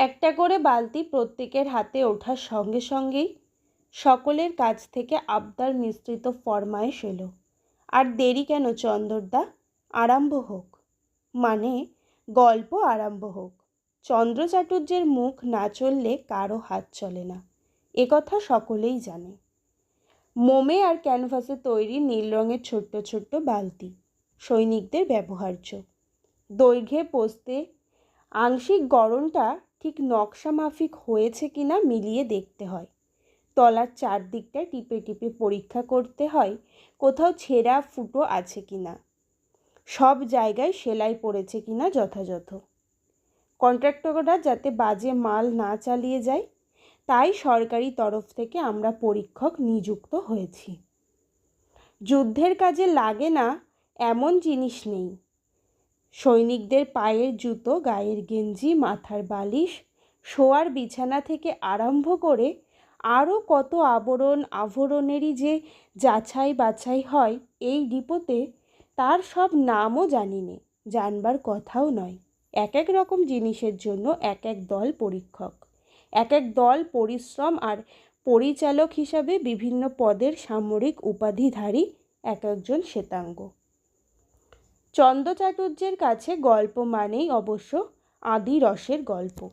একটা করে বালতি প্রত্যেকের হাতে ওঠার সঙ্গে সঙ্গেই সকলের কাছ থেকে আবদার মিশ্রিত ফরমায়েশ এলো। আর দেরি কেন চন্দরদা? আরম্ভ হোক। মানে গল্প আরম্ভ হোক। চন্দ্র চাটুর্যের মুখ না চললে কারও হাত চলে না। একথা সকলেই জানে। মোমে আর ক্যানভাসে তৈরি নীল রঙের ছোট্ট ছোট্ট বালতি। সৈনিকদের ব্যবহার্য। দৈর্ঘ্যে পোস্তে আংশিক গড়নটা ঠিক নকশা মাফিক হয়েছে কিনা মিলিয়ে দেখতে হয়। তলার চারদিকটা টিপে টিপে পরীক্ষা করতে হয়, কোথাও ছেঁড়া ফুটো আছে কিনা। সব জায়গায় সেলাই পড়েছে কিনা যথাযথ। কন্ট্রাক্টররা যাতে বাজে মাল না চালিয়ে যায়, তাই সরকারি তরফ থেকে আমরা পরীক্ষক নিযুক্ত হয়েছি। যুদ্ধের কাজে লাগে না, এমন জিনিস নেই। সৈনিকদের পায়ের জুতো, গায়ের গেঞ্জি, মাথার বালিশ, শোয়ার বিছানা থেকে আরম্ভ করে আরও কত আবরণ আভরণেরই যে যাচাই বাছাই হয় এই ডিপোতে, তার সব নামও জানি নে জানবার কথাও নয়। এক এক রকম জিনিসের জন্য এক এক দল পরীক্ষক, এক এক দল পরিশ্রম আর পরিচালক হিসাবে বিভিন্ন পদের সামরিক উপাধিধারী এক একজন শ্বেতাঙ্গ। চন্দ্র চাটুর্যের কাছে গল্প মানেই অবশ্য আদি রসের গল্প।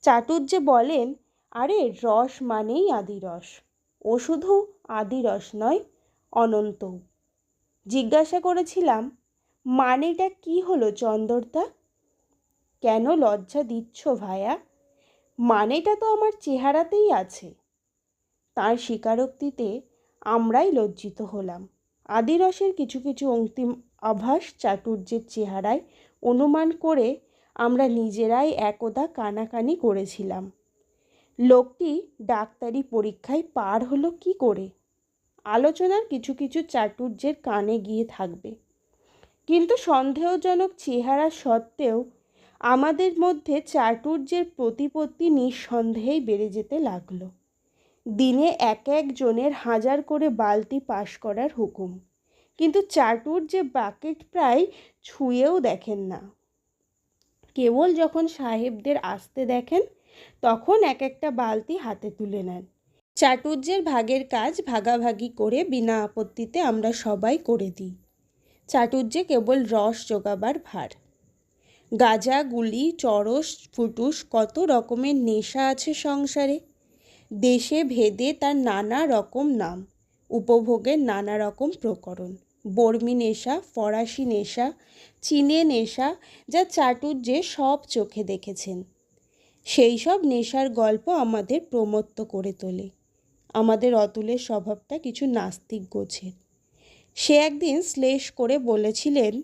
চাটুর্য বলেন, আরে, রস মানেই আদি রস। ও শুধু আদি রস নয় অনন্ত জিজ্ঞাসা করেছিলাম, মানেটা কি হলো চন্দরদা? কেন লজ্জা দিচ্ছ ভায়া? মানেটা তো আমার চেহারাতেই আছে। তার স্বীকারোক্তিতে আমরাই লজ্জিত হলাম। আদিরসের কিছু কিছু অন্তিম আভাস চাটুর্যের চেহারায় অনুমান করে আমরা নিজেরাই একদা কানাকানি করেছিলাম। লোকটি ডাক্তারি পরীক্ষায় পার হলো কি করে? আলোচনার কিছু কিছু চাটুর্যের কানে গিয়ে থাকবে। কিন্তু সন্দেহজনক চেহারা সত্ত্বেও আমাদের মধ্যে চাটুর্যের প্রতিপত্তি নিঃসন্দেহেই বেড়ে যেতে লাগল। দিনে এক একজনের হাজার করে বালতি পাশ করার হুকুম। কিন্তু চাটুর্যে বাকেট প্রায় ছুঁয়েও দেখেন না। কেবল যখন সাহেবদের আসতে দেখেন, তখন এক একটা বালতি হাতে তুলে নেন। চাটুর্যের ভাগের কাজ ভাগাভাগি করে বিনা আপত্তিতে আমরা সবাই করে দিই। চাটুর্যে কেবল রস জোগাবার ভার। গাজা, গুলি, চরস, ফুটুস কত রকমের নেশা আছে সংসারে। দেশে ভেদে তার নানা রকম নাম, উপভোগের নানা রকম প্রকরণ। বর্মি নেশা, ফরাসি নেশা, চীনে নেশা, যা চাটুর্যে সব চোখে দেখেছেন। সেই সব নেশার গল্প আমাদের প্রমত্ত করে তোলে। আমাদের অতুলের স্বভাবটা কিছু নাস্তিক গোছের। সে একদিন শ্লেষ করে বলেছিলেন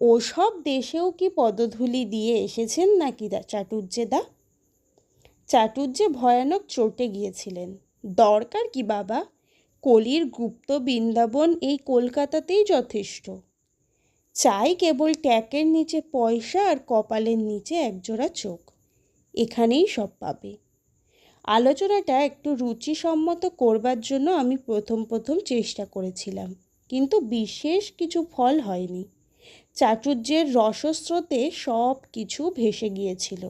ওসব দেশেও কি পদধূলি দিয়ে এসেছেন নাকি দা চাটুর্যেদা চাটুর্যে ভয়ানক চটে গিয়েছিলেন। দরকার কি বাবা? কলির গুপ্ত বৃন্দাবন এই কলকাতাতেই যথেষ্ট। চাই কেবল ট্যাকের নিচে পয়সা আর কপালের নিচে একজোড়া চোখ। এখানেই সব পাবে। আলোচনাটা একটু রুচিসম্মত করবার জন্য আমি প্রথম প্রথম চেষ্টা করেছিলাম, কিন্তু বিশেষ কিছু ফল হয়নি। চাটুর্যের রসস্রোতে সব কিছু ভেসে গিয়েছিল।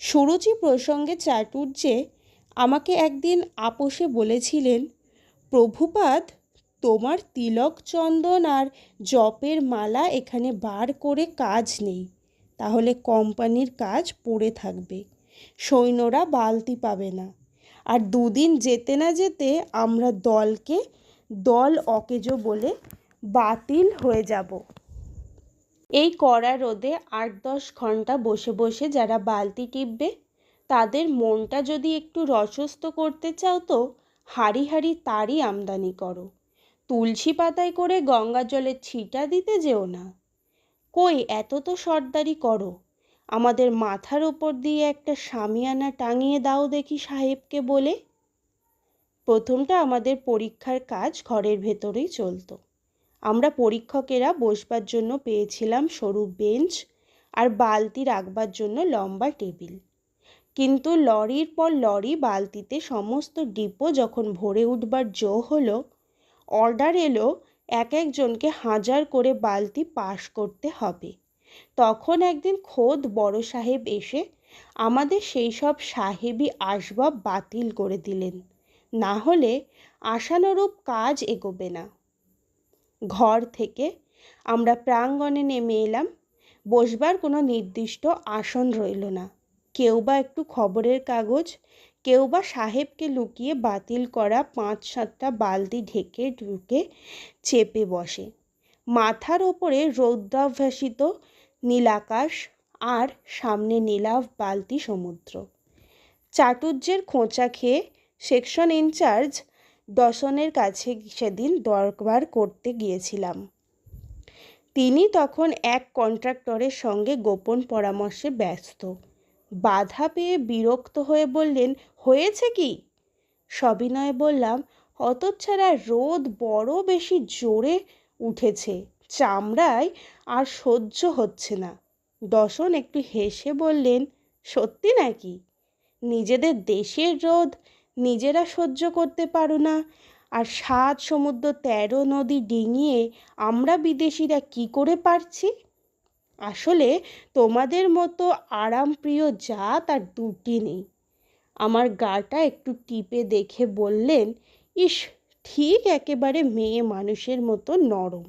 সুরুচি প্রসঙ্গে চাটুর্যে আমাকে একদিন আপোষে বলেছিলেন প্রভুপাদ, তোমার তিলক চন্দন আর জপের মালা এখানে বার করে কাজ নেই। তাহলে কোম্পানির কাজ পড়ে থাকবে। সৈন্যরা বালতি পাবে না। আর দুদিন যেতে না যেতে আমরা দলকে দল অকেজো বলে বাতিল হয়ে যাব। এই কড়া রোদে আট দশ ঘণ্টা বসে বসে যারা বালতি টিপবে, তাদের মনটা যদি একটু রসস্থ করতে চাও তো হাড়ি হাড়ি তারই আমদানি করো। তুলসী পাতায় করে গঙ্গা জলের ছিটা দিতে যেও না। কই, এত তো সর্দারি করো। আমাদের মাথার ওপর দিয়ে একটা সামিয়ানা টাঙিয়ে দাও দেখি সাহেবকে বলে। প্রথমটা আমাদের পরীক্ষার কাজ ঘরের ভেতরেই চলতো। আমরা পরীক্ষকেরা বসবার জন্য পেয়েছিলাম সরু বেঞ্চ আর বালতি রাখবার জন্য লম্বা টেবিল। কিন্তু লরির পর লরি বালতিতে সমস্ত ডিপো যখন ভরে উঠবার জো হলো, অর্ডার এলো এক একজনকে হাজার করে বালতি পাশ করতে হবে। তখন একদিন খোদ বড় সাহেব এসে আমাদের সেই সব সাহেবি আসবাব বাতিল করে দিলেন। না হলে আশানুরূপ কাজ এগোবে না। ঘর থেকে আমরা প্রাঙ্গণে নেমে এলাম, বসবার কোনো নির্দিষ্ট আসন রইল না। কেউ বা একটু খবরের কাগজ, কেউ বা সাহেবকে লুকিয়ে বাতিল করা পাঁচ সাতটা বালতি ঢেকে ঢুকে চেপে বসে। মাথার ওপরে রৌদ্রাভ্যাসিত নীলাকাশ আর সামনে নীলাভ বালতি সমুদ্র। চাটুর্যের খোঁচা খেয়ে সেকশন ইনচার্জ দশনের কাছে সেদিন দরবার করতে গিয়েছিলাম। তিনি তখন এক কন্ট্রাক্টরের সঙ্গে গোপন পরামর্শে ব্যস্ত। বাধা পেয়ে বিরক্ত হয়ে বললেন, হয়েছে কি? সবিনয়ে বললাম হতচ্ছাড়া রোদ বড় বেশি জোরে উঠেছে, চামড়ায় আর সহ্য হচ্ছে না। দশন একটু হেসে বললেন, সত্যি নাকি? নিজেদের দেশের রোদ নিজেরা সহ্য করতে পারো না, আর সাত সমুদ্র তেরো নদী ডিঙিয়ে আমরা বিদেশিরা কি করে পারছি? আসলে তোমাদের মতো আরামপ্রিয় জাত আর দুটি নেই। আমার গাটা একটু টিপে দেখে বললেন, ইস, ঠিক একেবারে মেয়ে মানুষের মতো নরম।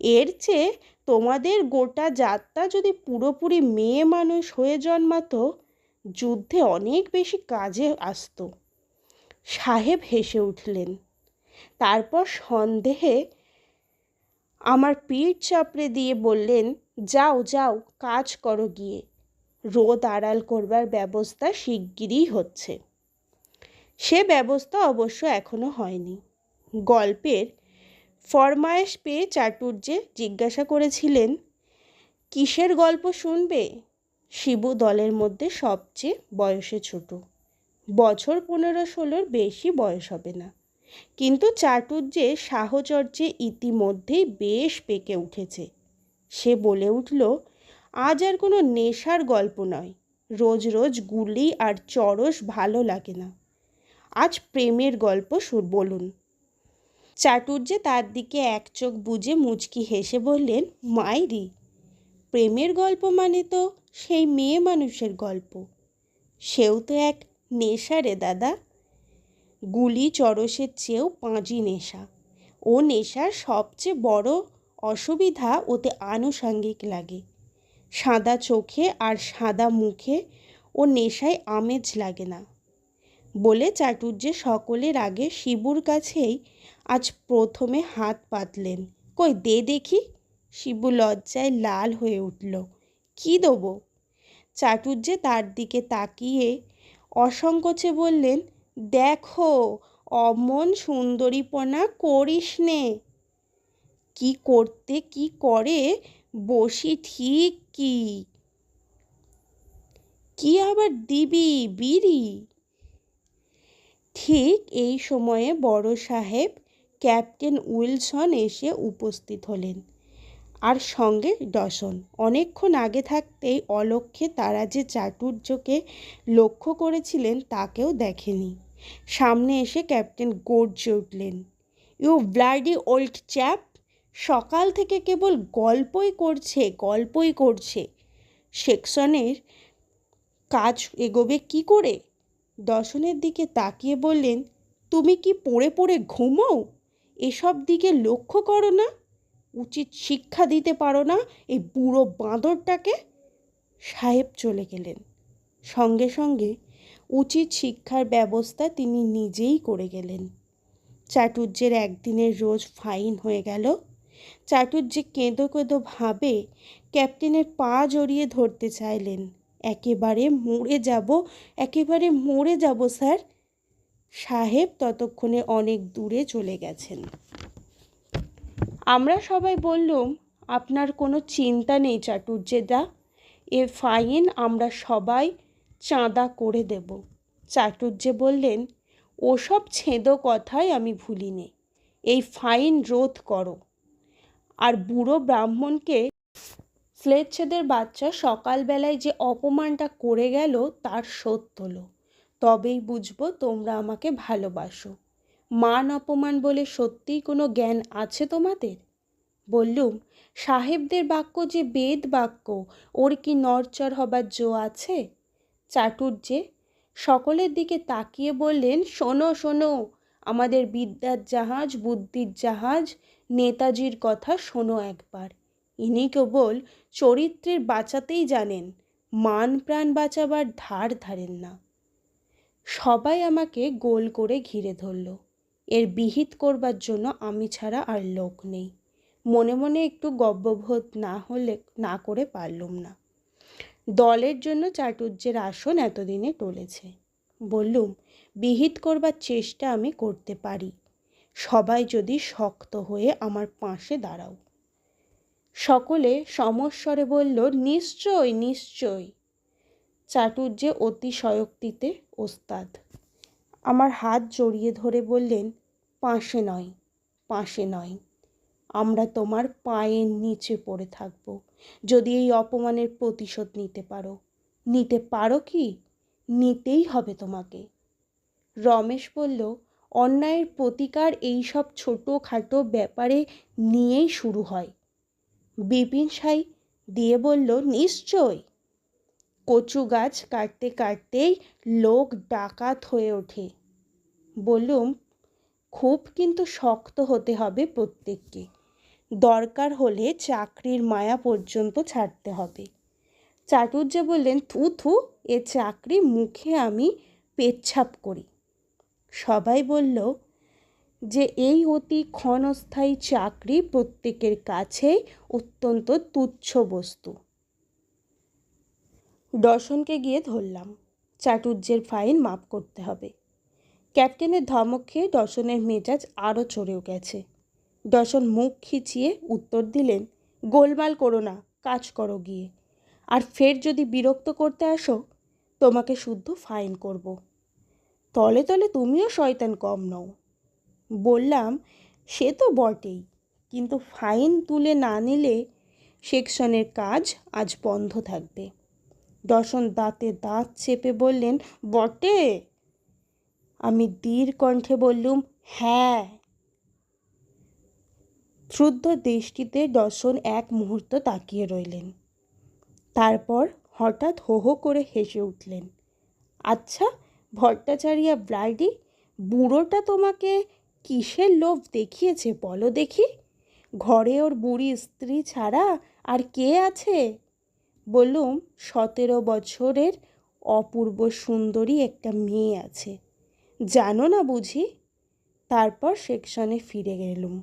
এর চেয়ে তোমাদের গোটা জাতটা যদি পুরোপুরি মেয়ে মানুষ হয়ে জন্মাতো, যুদ্ধে অনেক বেশি কাজে আসতো। সাহেব হেসে উঠলেন। তারপর সন্দেহে আমার পিঠ চাপড়ে দিয়ে বললেন, যাও যাও, কাজ করো গিয়ে। রোদ আড়াল করবার ব্যবস্থা শিগগিরই হচ্ছে। সে ব্যবস্থা অবশ্য এখনও হয়নি। গল্পের ফরমায়েশ পেয়ে চাটুর্যে জিজ্ঞাসা করেছিলেন, কিসের গল্প শুনবে? শিবু দলের মধ্যে সবচেয়ে বয়সে ছোট। বছর পনেরো ষোলোর বেশি বয়স হবে না। কিন্তু চাটুর্যে সাহচর্যে ইতিমধ্যেই বেশ পেকে উঠেছে। সে বলে উঠল, আজ আর কোনো নেশার গল্প নয়। রোজ রোজ গুলি আর চরস ভালো লাগে না। আজ প্রেমের গল্প বলুন। চাটুর্যে তার দিকে এক চোখ বুঝে মুচকি হেসে বললেন মাইরি প্রেমের গল্প মানে তো সেই মেয়ে মানুষের গল্প। সেও তো এক নেশা রে দাদা। গুলি চরসের চেয়েও পাঁজি নেশা। ও নেশার সবচেয়ে বড় অসুবিধা ওতে আনুষাঙ্গিক লাগে। সাদা চোখে আর সাদা মুখে ও নেশায় আমেজ লাগে না। বলে চাটুর্যে সকলের আগে শিবুর কাছেই আজ প্রথমে হাত পাতলেন। কই, দে দেখি। শিবু লজ্জায় লাল হয়ে উঠল। কি দেবো? চাটুর্যে তার দিকে তাকিয়ে অসংকোচে বললেন দেখো, অমন সুন্দরীপনা করিস নে। কি করতে, কি করে, বসি ঠিক কি? কি আবার দিবি বিড়ি? ঠিক এই সময়ে বড় সাহেব ক্যাপ্টেন উইলসন এসে উপস্থিত হলেন। আর সঙ্গে ডসন। অনেকক্ষণ আগে থাকতেই অলক্ষ্যে তারা যে চাটুর্যকে লক্ষ্য করেছিলেন, তাকেও দেখেনি। সামনে এসে ক্যাপ্টেন গর্জে উঠলেন, ইউ ব্লাডি ওল্ড চ্যাপ! সকাল থেকে কেবল গল্পই করছে গল্পই করছে। সেকশনের কাজ এগোবে কি করে? দশনের দিকে তাকিয়ে বললেন, তুমি কি পড়ে পড়ে ঘুমো এসব দিকে লক্ষ্য করো না। উচিত শিক্ষা দিতে পারো না এই বুড়ো বাঁদরটাকে? সাহেব চলে গেলেন। সঙ্গে সঙ্গে উচিত শিক্ষার ব্যবস্থা তিনি নিজেই করে গেলেন। চাটুর্যের একদিনের রোজ ফাইন হয়ে গেল। চাটুর্যে কেঁদো কেঁদো ভাবে ক্যাপ্টেনের পা জড়িয়ে ধরতে চাইলেন। একেবারে মরে যাব, একেবারে মরে যাব, স্যার। সাহেব ততক্ষণে অনেক দূরে চলে গেছেন। আমরা সবাই বললুম, আপনার কোনো চিন্তা নেই চাটুর্যেদা এ ফাইন আমরা সবাই চাঁদা করে দেব। চাটুর্যে বললেন, ওসব ছেঁদো কথাই আমি ভুলিনি। এই ফাইন রোধ করো। আর বুড়ো ব্রাহ্মণকে স্লেচ্ছেদের বাচ্চা সকালবেলায় যে অপমানটা করে গেল, তার শোধ তোলো। তবেই বুঝব তোমরা আমাকে ভালোবাসো। মান অপমান বলে সত্যিই কোনো জ্ঞান আছে তোমাদের? বললুম, সাহেবদের বাক্য যে বেদ বাক্য, ওর কি নরচর হবার জো আছে? চাটুর্যে সকলের দিকে তাকিয়ে বললেন, শোনো শোনো, আমাদের বিদ্যার জাহাজ, বুদ্ধির জাহাজ, নেতাজির কথা শোনো একবার। ইনি কেবল চরিত্রের বাঁচাতেই জানেন, মান প্রাণ বাঁচাবার ধার ধারেন না। সবাই আমাকে গোল করে ঘিরে ধরল। এর বিহিত করবার জন্য আমি ছাড়া আর লোক নেই। মনে মনে একটু গব্যবোধ না হলে, না করে পারলুম না। দলের জন্য চাটুর্যের আসন এতদিনে টলেছে। বললুম, বিহিত করবার চেষ্টা আমি করতে পারি। সবাই যদি শক্ত হয়ে আমার পাশে দাঁড়াও। সকলে সমস্বরে বলল, নিশ্চয় নিশ্চয়। চাটুর্যে অতিশয়োক্তিতে ওস্তাদ, আমার হাত জড়িয়ে ধরে বললেন, পাশে নয় পাশে নয়, আমরা তোমার পায়ের নিচে পড়ে থাকব। যদি এই অপমানের প্রতিশোধ নিতে পারো। নিতে পারো কি? নিতেই হবে তোমাকে। রমেশ বলল, অন্যায়ের প্রতিকার এই সব ছোটোখাটো ব্যাপারে নিয়েই শুরু হয়। বিপিন সাই দিয়ে বলল, নিশ্চয়। কচু গাছ কাটতে কাটতেই লোক ডাকাত হয়ে ওঠে। বললুম, খুব কিন্তু শক্ত হতে হবে প্রত্যেককে। দরকার হলে চাকরির মায়া পর্যন্ত ছাড়তে হবে। চাটুর্য বললেন, থু থু, এ চাকরি মুখে আমি পেচ্ছাপ করি। সবাই বলল যে এই অতি ক্ষণস্থায়ী চাকরি প্রত্যেকের কাছেই অত্যন্ত তুচ্ছ বস্তু। দর্শনকে গিয়ে ধরলাম। চাটুর্যের ফাইন মাপ করতে হবে। ক্যাপ্টেনের ধমক খেয়ে দর্শনের মেজাজ আরও চড়েও গেছে। দর্শন মুখ খিচিয়ে উত্তর দিলেন, গোলমাল করো না, কাজ করো গিয়ে। আর ফের যদি বিরক্ত করতে আসো, তোমাকে শুদ্ধ ফাইন করব। তলে তলে তুমিও শয়তান কম নও। বললাম, সে তো বটেই, কিন্তু ফাইন তুলে না নিলে সেকশনের কাজ আজ বন্ধ থাকবে। দর্শন দাঁতে দাঁত চেপে বললেন, বটে। আমি দীর কণ্ঠে বললুম হ্যাঁ ক্রুদ্ধ দৃষ্টিতে দর্শন এক মুহূর্ত তাকিয়ে রইলেন। তারপর হঠাৎ হো হো করে হেসে উঠলেন আচ্ছা ভট্টাচারিয়া ব্রাইডি, বুড়োটা তোমাকে কিসের লোভ দেখিয়েছে বলো দেখি? ঘরে ওর বুড়ি স্ত্রী ছাড়া আর কে আছে? বললুম, সতেরো বছরের অপূর্ব সুন্দরী একটা মেয়ে আছে। জানো না বুঝি? তারপর সেকশনে ফিরে গেলুম।